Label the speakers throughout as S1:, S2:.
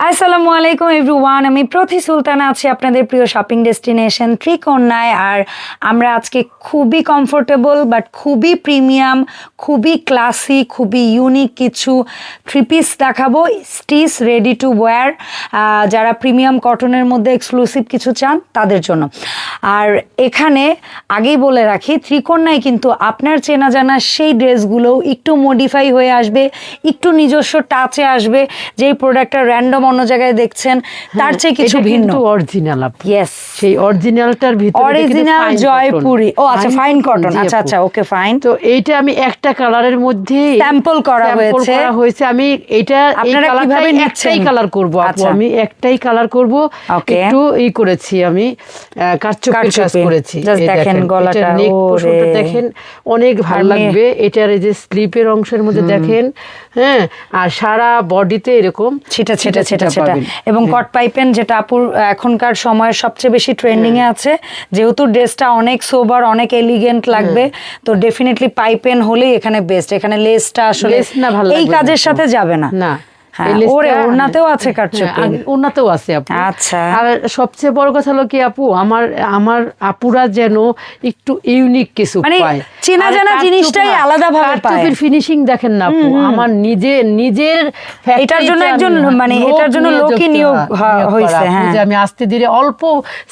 S1: আসসালামু আলাইকুম এভরিওয়ান আমি প্রতি সুলতানা আছি আপনাদের প্রিয় শপিং ডেস্টিনেশন ত্রিকন্যায় আর আমরা আজকে খুবই কমফোর্টেবল বাট খুবই প্রিমিয়াম খুবই ক্লাসি খুবই ইউনিক কিছু থ্রি পিস দেখাবো স্টিচ রেডি টু ওয়্যার যারা প্রিমিয়াম কটনের মধ্যে এক্সক্লুসিভ কিছু চান, তাদের জন্য। আর এখানে আগেই বলে রাখি ত্রিকোণায় কিন্তু আপনার চেনা জানা সেই ড্রেসগুলোও একটু মডিফাই হয়ে আসবে একটু নিজস্ব টাচে আসবে যেই প্রোডাক্টটা র্যান্ডম অন্য জায়গায় দেখছেন তার চেয়ে কিছু ভিন্ন।
S2: অরিজিনাল
S1: ইয়েস
S2: সেই অরিজিনালটার ভিতরে
S1: অরিজিনাল জয়পুরি ও আচ্ছা ফাইন কটন আচ্ছা আচ্ছা ওকে ফাইন
S2: তো এইটা আমি একটা কালারের মধ্যে
S1: Sample করা হয়েছে।
S2: করা হয়েছে। আমি এটা
S1: আপনারা কীভাবে
S2: একটাই কালার করব আপু।
S1: আচ্ছা।
S2: আমি একটাই কালার করব। একটু ই করেছি আমি কাজ করেছি।
S1: দেখেন গলাটা, ওরে।
S2: দেখেন অনেক ভালো লাগবে। এটার এই যে স্লিপের অংশের মধ্যে দেখেন হ্যাঁ আর সারা বডিতে এরকম
S1: ছিটা ছিটা ছিটা ছিটা এবং কট পাইপেন যেটা আপুর এখনকার সময়ের সবচেয়ে বেশি ট্রেন্ডিং এ আছে। যেহেতু ড্রেসটা অনেক সোবার অনেক এলিগেন্ট লাগবে তো ডেফিনেটলি পাইপেন হলেই এখানে বেস্ট এখানে লেসটা আসলে
S2: না ভালো
S1: এই কাজের সাথে যাবে না। ওরে ওড়নাতেও আছে কারচুপি
S2: হ্যাঁ, ওড়নাতেও আছে আপু
S1: আচ্ছা।
S2: আর সবচেয়ে বড় কথা হলো কি আপু আমার আমার আপুরা যেন একটু ইউনিক কিছু
S1: মানে
S2: পায়
S1: চেনা জানা জিনিসটাই পায়।
S2: কারচুপির ফিনিশিং দেখেন না আপু আমার নিজে নিজের
S1: এটার জন্য একজন মানে এটার জন্য লোকই নিয়োগ
S2: হয়-
S1: হয়েছে, হ্যাঁ।
S2: যে আমি আস্তে ধীরে অল্প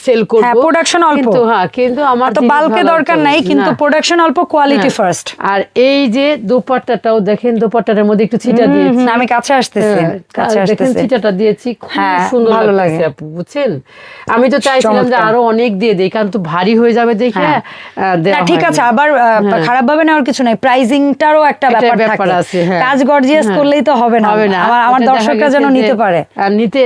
S2: সেল করব
S1: হ্যাঁ, production অল্প।
S2: কিন্তু হ্যাঁ কিন্তু আমার
S1: তো বালকে দরকার। নাই কিন্তু প্রোডাকশন অল্প কোয়ালিটি
S2: হ্যাঁ।
S1: ফার্স্ট
S2: আর এই যে দোপাট্টাটাও দেখেন দোপাট্টার মধ্যে একটু ছিটা দিয়েছি
S1: আমি কাছে আসতেছি
S2: হ্যাঁ,
S1: কাছে
S2: আর দেখেন দিয়েছি খুব
S1: হ্যাঁ,
S2: সুন্দর
S1: ভালো লাগে।
S2: আপু বুঝছেন? আমি তো চাইছিলাম যে আরও অনেক দিয়ে দেই কারণ তো ভারী হয়ে যাবে দেখে
S1: হ্যাঁ। ঠিক আছে আবার খারাপ ভাবে নেওয়ার কিছু নাই প্রাইজিংটারও একটা ব্যাপার থাকে।
S2: হ্যাঁ।
S1: কাজ গর্জিয়াস
S2: হ্যাঁ।
S1: করলেই তো হবে না। আমার আমার দর্শকরা যেন নিতে পারে।
S2: নিতে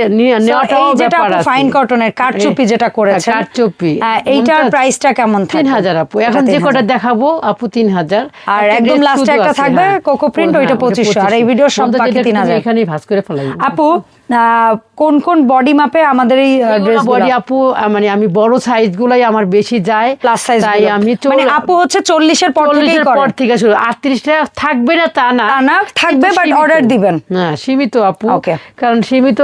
S2: নেওয়াটাও
S1: যেটা
S2: ব্যাপার আছে।
S1: ফাইন কটনের কারচুপি যেটা করেছেন
S2: কারচুপি।
S1: আহ, এইটার? প্রাইসটা কেমন থাকে
S2: তিন হাজার আপু। এখন যে কটা দেখাবো আপু তিন হাজার।
S1: আর
S2: একটা
S1: একদম লাস্টে একটা থাকবে,
S2: হ্যাঁ।
S1: print,
S2: হ্যাঁ,
S1: ওইটা 2500, আর এই ভিডিওর সব বাকি
S2: এটা
S1: 3000
S2: এখানেই ভাঁজ করে ফেলাই।
S1: আপু কোন কোন বডি মাপে আমাদের এই ড্রেস
S2: বডি আপু মানে আমি বড় সাইজ গুলাই আমার বেশি যায়
S1: প্লাস সাইজ
S2: তাই আমি
S1: মানে আপু হচ্ছে চল্লিশের পর করে
S2: পর থেকে শুরু। আটত্রিশটা থাকবে না তা না।
S1: না, থাকবে,
S2: সীমিত।
S1: order দিবেন।
S2: হ্যাঁ সীমিত আপু. কারণ সীমিত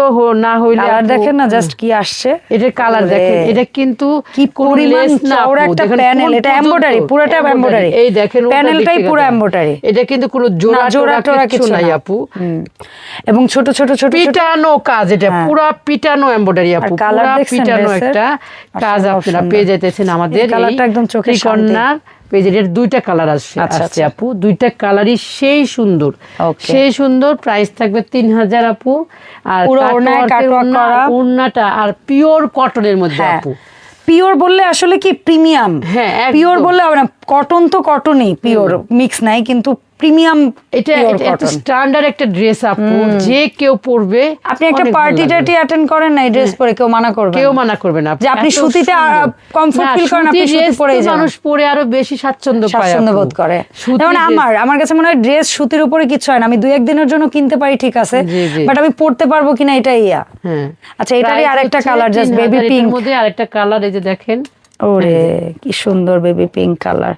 S2: না হইলে আর
S1: দেখেন না জাস্ট কি আসছে?
S2: এটার কালার দেখেন। এটা কিন্তু
S1: কি পরিমাণ চওড়া একটা প্যানেল এটা এমব্রয়ডারি পুরোটা এমব্রয়ডারি
S2: এই দেখেন
S1: প্যানেলটাই
S2: থেকে
S1: পুরো। এমব্রয়ডারি
S2: এটা কিন্তু কোনো জোড়া
S1: জোড়া
S2: কিছু নাই। আপু।
S1: এবং ছোট ছোট ছোট ছোট।
S2: পিটানো কাজ এটা
S1: হ্যাঁ।
S2: পুরা পিটানো এমব্রয়ডারি আপু পুরা পিটানো একটা কাজ আপনারা পেয়ে যাইতেছেন আমাদের
S1: colourটা একদম
S2: কন্যার পেজের দুইটা কালার আসছে
S1: আচ্ছা,
S2: আসছে
S1: আচ্ছা।
S2: আপু দুইটা কালারই সেই সুন্দর। সেই সুন্দর প্রাইস থাকবে তিন হাজার আপু। আর আর পিওর কটনের মধ্যে
S1: হ্যাঁ।
S2: আপু।
S1: পিওর বললে আসলে কি প্রিমিয়াম
S2: হ্যাঁ,
S1: পিওর বললে কটন তো কটনই পিওর মিক্স নাই কিন্তু প্রিমিয়াম
S2: এটা এটা এত স্ট্যান্ডার্ড একটা ড্রেস আপু যে কেউ পরবে
S1: আপনি একটা পার্টি। টার্টি অ্যাটেন্ড করেন না এই ড্রেস পরে কেউ মানা করবে
S2: কেউ মানা করবে না।
S1: যে আপনি সুতিতে। কমফোর্ট ফিল করেন আপনি সুতি
S2: তো
S1: যান।
S2: মানুষ পরে আরও বেশি স্বাচ্ছন্দ্য পায়
S1: স্বাচ্ছন্দ্য বোধ করে। যেমন আমার আমার কাছে মনে হয় ড্রেস সুতির উপরে কিছু হয় না। আমি দুই একদিনের জন্য কিনতে পারি ঠিক আছে। বাট আমি পড়তে পারব কিনা এটাই ইয়া।
S2: হ্যাঁ।
S1: আচ্ছা এটারই আরেকটা কালার জাস্ট
S2: 3000
S1: বেবি পিঙ্ক
S2: মধ্যে আরেকটা কালার এই যে দেখেন।
S1: ওরে কি সুন্দর বেবি পিঙ্ক কালার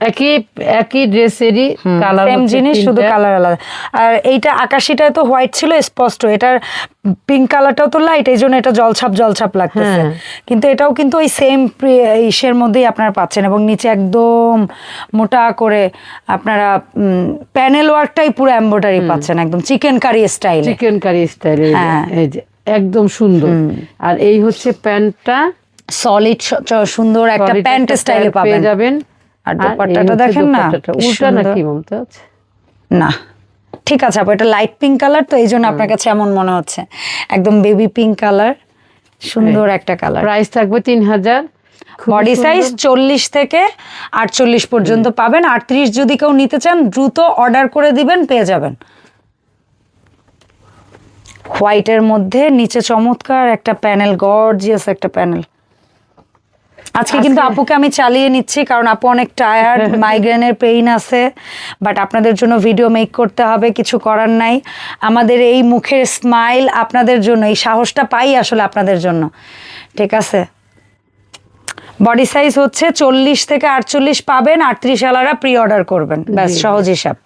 S2: একই একই ড্রেসেরই কালার
S1: সেম জিনিস শুধু কালার আলাদা। আর এইটা আকাশিটা তো হোয়াইট ছিল স্পষ্ট। এটার পিঙ্ক কালারটাও তো লাইট এই জন্য এটা জলছাপ জলছাপ লাগতেছে।
S2: হ্যাঁ।
S1: কিন্তু এটাও কিন্তু ওই সেম ইসের মধ্যেই আপনারা পাচ্ছেন এবং নিচে একদম মোটা করে আপনারা প্যানেল ওয়ার্কটাই পুরো এম্ব্রয়ডারি পাচ্ছেন একদম chikankari style
S2: chikankari style
S1: হ্যাঁ।
S2: একদম সুন্দর। আর এই হচ্ছে প্যান্টটা
S1: সলিড সুন্দর একটা প্যান্ট স্টাইলে পাবেন।
S2: পেয়ে যাবেন।
S1: আর দোপাট্টাটা দেখেন না
S2: উল্টা। নাকি মমতাজ
S1: না। ঠিক আছে আপু এটা লাইট পিঙ্ক কালার তো এই জন্য আপনার কাছে এমন মনে হচ্ছে। একদম বেবি পিঙ্ক কালার সুন্দর একটা কালার
S2: প্রাইস থাকবে তিন হাজার।
S1: বডি সাইজ চল্লিশ থেকে আটচল্লিশ পর্যন্ত পাবেন। আটত্রিশ যদি কেউ নিতে চান দ্রুত অর্ডার করে দিবেন পেয়ে যাবেন। হোয়াইটের মধ্যে নিচে চমৎকার একটা প্যানেল গর্জিয়াস একটা প্যানেল আজকে কিন্তু আপুকে আমি চালিয়ে নিচ্ছি কারণ আপু অনেক টায়ার্ড মাইগ্রেনের পেইন আছে বাট আপনাদের জন্য ভিডিও মেক করতে হবে কিছু করার নাই। আমাদের এই মুখের স্মাইল আপনাদের জন্য এই সাহসটা পাই আসলে আপনাদের জন্য ঠিক আছে? বডি সাইজ হচ্ছে চল্লিশ থেকে আটচল্লিশ পাবেন আটত্রিশ আলারা প্রি অর্ডার করবেন ব্যাস সহজ হিসাব।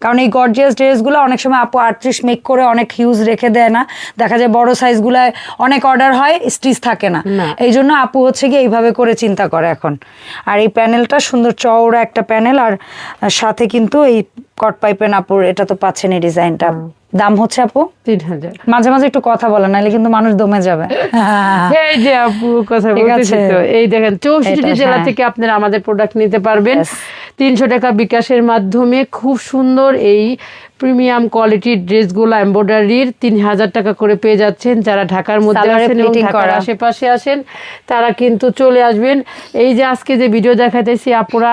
S1: কারণ এই গর্জিয়াস ড্রেসগুলো অনেক সময় আপু আটত্রিশ মেক করে অনেক হিউজ রেখে দেয় না। দেখা যায় বড় সাইজগুলায় অনেক অর্ডার হয় স্টিচ থাকে না। এই জন্য আপু হচ্ছে কি এইভাবে করে চিন্তা করে এখন। আর এই প্যানেলটা সুন্দর চওড়া একটা প্যানেল আর সাথে কিন্তু এই কট পাইপেন আপুর এটা তো পাচ্ছেন এই ডিজাইনটা দাম হচ্ছে আপু?
S2: তিন হাজার।
S1: মাঝে মাঝে একটু কথা বলে নাহলে কিন্তু মানুষ দমে যাবে।
S2: এই যে আপু কথা বলতেছি। তো এই দেখেন চৌষট্টি জেলা
S1: হ্যাঁ।
S2: থেকে আপনারা আমাদের প্রোডাক্ট নিতে পারবেন. তিনশো টাকা বিকাশের মাধ্যমে খুব সুন্দর এই প্রিমিয়াম কোয়ালিটির ড্রেসগুলো এমব্রয়ডারির তিন হাজার টাকা করে পেয়ে যাচ্ছেন। যারা ঢাকার মধ্যে
S1: Salwar-এ
S2: এবং ঢাকার আশেপাশে আসেন তারা কিন্তু চলে আসবেন। এই যে আজকে যে ভিডিও দেখাতেছি আপুরা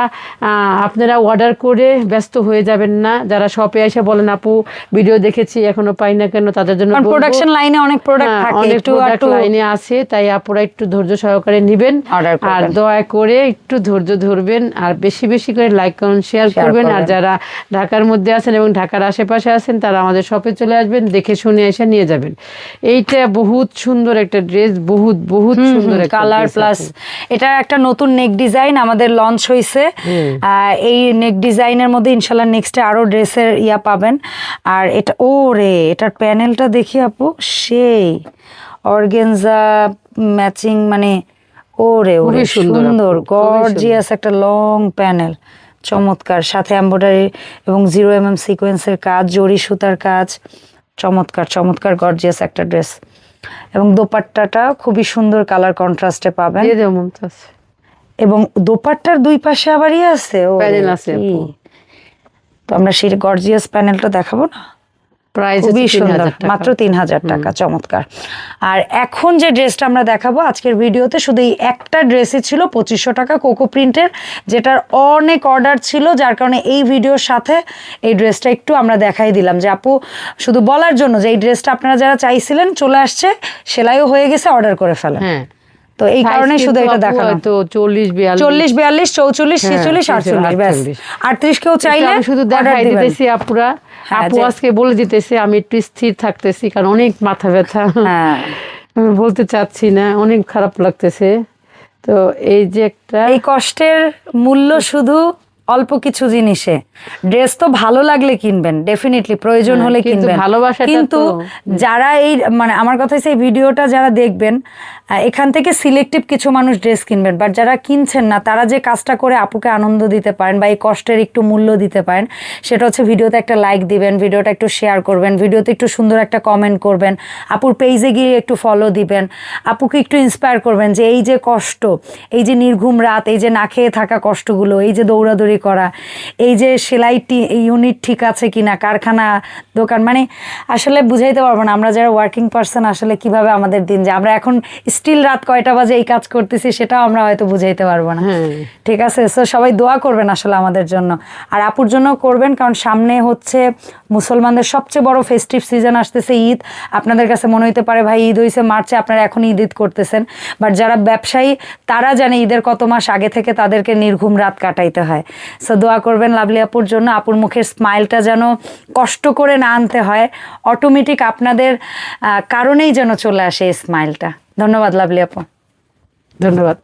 S2: আপনারা অর্ডার করে ব্যস্ত হয়ে যাবেন না। যারা শপে এসে বলেন আপু ভিডিও দেখেছি এখনও পাই না কেন? তাদের জন্য
S1: প্রোডাকশন লাইনে অনেক প্রোডাক্ট
S2: হ্যাঁ,
S1: থাকে
S2: অনেক প্রোডাক্ট লাইনে আছে তাই আপুরা একটু ধৈর্য সহকারে নিবেন। আর দয়া করে একটু ধৈর্য ধরবেন আর বেশি বেশি করে লাইক কমেন্ট শেয়ার করবেন। আর যারা ঢাকার মধ্যে আছেন এবং ঢাকার আশেপাশে আছেন তারা আমাদের শপে চলে আসবেন দেখে শুনে এসে নিয়ে যাবেন। এইটা বহুত সুন্দর একটা ড্রেস বহুত বহুত সুন্দর
S1: কালার প্লাস এটা একটা নতুন নেক ডিজাইন আমাদের লঞ্চ হয়েছে এই নেক ডিজাইনের মধ্যে ইনশাল্লাহ নেক্সটে আরও ড্রেসের ইয়া পাবেন। আর এটা ও রে এটার প্যানেলটা দেখি আপু। সেই অর্গেনজা ম্যাচিং মানে ও রে ও
S2: সুন্দর।
S1: গর্জিয়াস একটা লং প্যানেল চমৎকার। সাথে এম্ব্রয়ডারি এবং জিরো এম এম সিকোয়েন্সের কাজ জরি সুতার কাজ। চমৎকার চমৎকার গর্জিয়াস একটা ড্রেস এবং দোপাট্টাটা খুবই সুন্দর কালার কন্ট্রাস্টে পাবেন। এবং দোপাট্টার দুই পাশে আবারই ইয়ে আছে। তো আমরা সেই গর্জিয়াস প্যানেলটা দেখাবো না? খুবই সুন্দর মাত্র তিন হাজার টাকা চমৎকার। আর এখন যে ড্রেসটা আমরা দেখাবো আজকের ভিডিওতে শুধু এই একটা ড্রেসই ছিল পঁচিশশো টাকা কোকো প্রিন্টের যেটার অনেক অর্ডার ছিল যার কারণে এই ভিডিওর সাথে এই ড্রেসটা একটু আমরা দেখাই দিলাম। যে আপু শুধু বলার জন্য যে এই ড্রেসটা আপনারা যারা চাইছিলেন চলে আসছে সেলাইও হয়ে গেছে অর্ডার করে ফেলেন।
S2: হ্যাঁ।
S1: তো এই কারণে শুধু এটা দেখানো।
S2: তো চল্লিশ বিয়াল্লিশ।
S1: চল্লিশ বিয়াল্লিশ চৌচল্লিশ
S2: হ্যাঁ,
S1: ছেচল্লিশ আটচল্লিশ ব্যাস।
S2: 48
S1: আটত্রিশ কেউ চাইলে
S2: আমি শুধু দেখাই দিতেছি আপুরা।
S1: হ্যাঁ,
S2: আপু আজকে বলে দিতেছে আমি একটু স্থির থাকতেছি কারণ অনেক মাথা ব্যথা।
S1: হ্যাঁ।
S2: আমি বলতে চাচ্ছি না অনেক খারাপ লাগতেছে। তো এই যে একটা
S1: এই কষ্টের মূল্য শুধু অল্প কিছু জিনিসে। ড্রেস তো ভালো লাগলে কিনবেন ডেফিনেটলি প্রয়োজন
S2: হ্যাঁ,
S1: হলে কিনবেন। কিন্তু যারা এই মানে আমার কথা হচ্ছে এই ভিডিওটা যারা দেখবেন এখান থেকে সিলেক্টিভ কিছু মানুষ ড্রেস কিনবেন বাট যারা কিনছেন না তারা যে কাজটা করে আপুকে আনন্দ দিতে পারেন বা এই কষ্টের একটু মূল্য দিতে পারেন সেটা হচ্ছে ভিডিওতে একটা লাইক দিবেন ভিডিওটা একটু শেয়ার করবেন ভিডিওতে একটু সুন্দর একটা কমেন্ট করবেন আপুর পেজে গিয়ে একটু ফলো দিবেন আপুকে একটু ইন্সপায়ার করবেন যে এই যে কষ্ট এই যে নির্ঘুম রাত এই যে না খেয়ে থাকা কষ্টগুলো এই যে দৌড়াদৌড়ি করা। এই যে সেলাইটি ইউনিট ঠিক আছে কিনা কারখানা দোকান মানে আসলে বুঝাইতে পারব না আমরা যারা ওয়ার্কিং পার্সন আসলে কীভাবে আমাদের দিন যে আমরা এখন স্টিল রাত কয়টা বাজে এই কাজ করতেছি সেটাও আমরা হয়তো বুঝাইতে পারব না।
S2: হ্যাঁ।
S1: ঠিক আছে? সো সবাই দোয়া করবেন আসলে আমাদের জন্য। আর আপুর জন্য করবেন কারণ সামনে হচ্ছে মুসলমানদের সবচেয়ে বড় ফেস্টিভ সিজন আসতেছে ঈদ। আপনাদের কাছে মনে হইতে পারে ভাই ঈদ হয়েছে মার্চে আপনারা এখন ঈদ ঈদ করতেছেন। বাট যারা ব্যবসায়ী তারা জানে ঈদের কত মাস আগে থেকে তাদেরকে নির্ঘুম রাত কাটাইতে হয়। সো দোয়া করবেন লাভলি আপুর জন্য। আপুর মুখের স্মাইলটা যেন কষ্ট করে না আনতে হয়। অটোমেটিক আপনাদের কারণেই যেন চলে আসে এই স্মাইলটা ধন্যবাদ লাভলি আপু।
S2: ধন্যবাদ।